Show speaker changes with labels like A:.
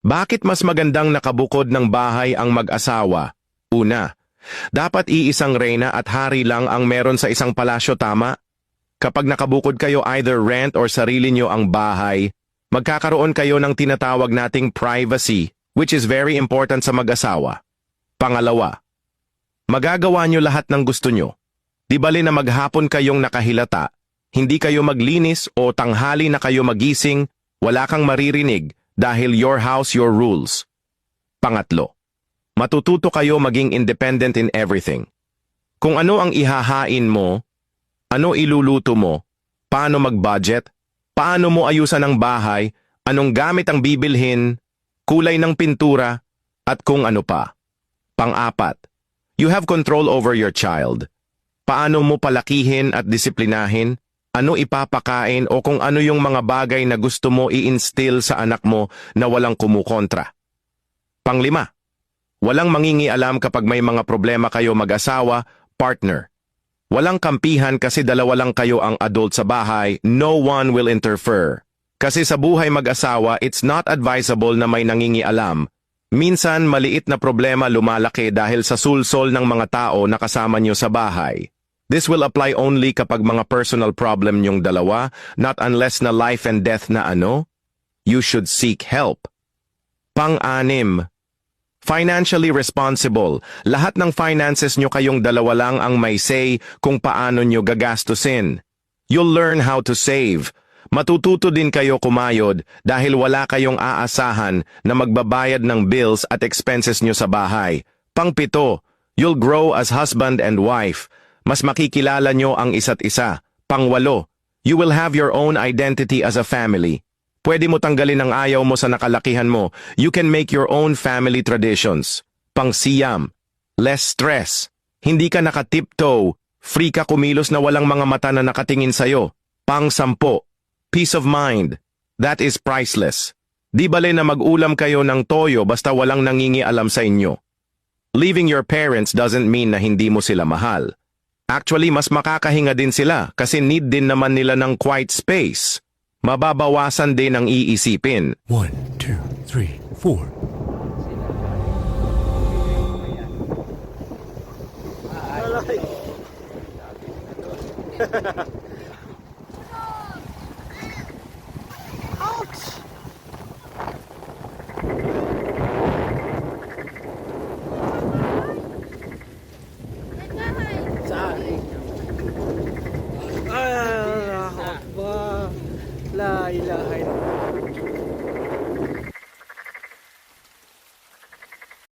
A: Bakit mas magandang nakabukod ng bahay ang mag-asawa? Una, dapat iisang reyna at hari lang ang meron sa isang palasyo tama? Kapag nakabukod kayo either rent or sarili nyo ang bahay, magkakaroon kayo ng tinatawag nating privacy, which is very important sa mag-asawa. Pangalawa, magagawa nyo lahat ng gusto nyo. Di bali na maghapon kayong nakahilata, hindi kayo maglinis o tanghali na kayo magising, wala kang maririnig dahil your house, your rules. Pangatlo, matututo kayo maging independent in everything. Kung ano ang ihahain mo, ano iluluto mo, paano mag-budget, paano mo ayusan ang bahay, anong gamit ang bibilhin, kulay ng pintura, at kung ano pa. Pang-apat, you have control over your child. Paano mo palakihin at disiplinahin, ano ipapakain o kung ano yung mga bagay na gusto mo i-instill sa anak mo na walang kumukontra. Panglima, walang mangingialam kapag may mga problema kayo mag-asawa, partner. Walang kampihan kasi dalawa lang kayo ang adult sa bahay, no one will interfere. Kasi sa buhay mag-asawa, it's not advisable na may nangingialam. Minsan, maliit na problema lumalaki dahil sa sulsol ng mga tao na kasama nyo sa bahay. This will apply only kapag mga personal problem nyong dalawa, not unless na life and death na ano. You should seek help. Pang-anim, Financially responsible. Lahat ng finances nyo kayong dalawa lang ang may say kung paano nyo gagastusin. You'll learn how to save. Matututo din kayo kumayod dahil wala kayong aasahan na magbabayad ng bills at expenses nyo sa bahay. Pangpito, you'll grow as husband and wife. Mas makikilala nyo ang isa't isa. Pangwalo, you will have your own identity as a family. Pwede mo tanggalin ang ayaw mo sa nakalakihan mo. You can make your own family traditions. Pangsiyam. Less stress. Hindi ka nakatiptoe. Free ka kumilos na walang mga mata na nakatingin sa'yo. Pang-sampo. Peace of mind. That is priceless. Di bale na mag-ulam kayo ng toyo basta walang nangingialam sa inyo. Leaving your parents doesn't mean na hindi mo sila mahal. Actually, mas makakahinga din sila kasi need din naman nila ng quiet space. Mababawasan din ang iisipin.
B: One, two, three, four. la ilaha illallah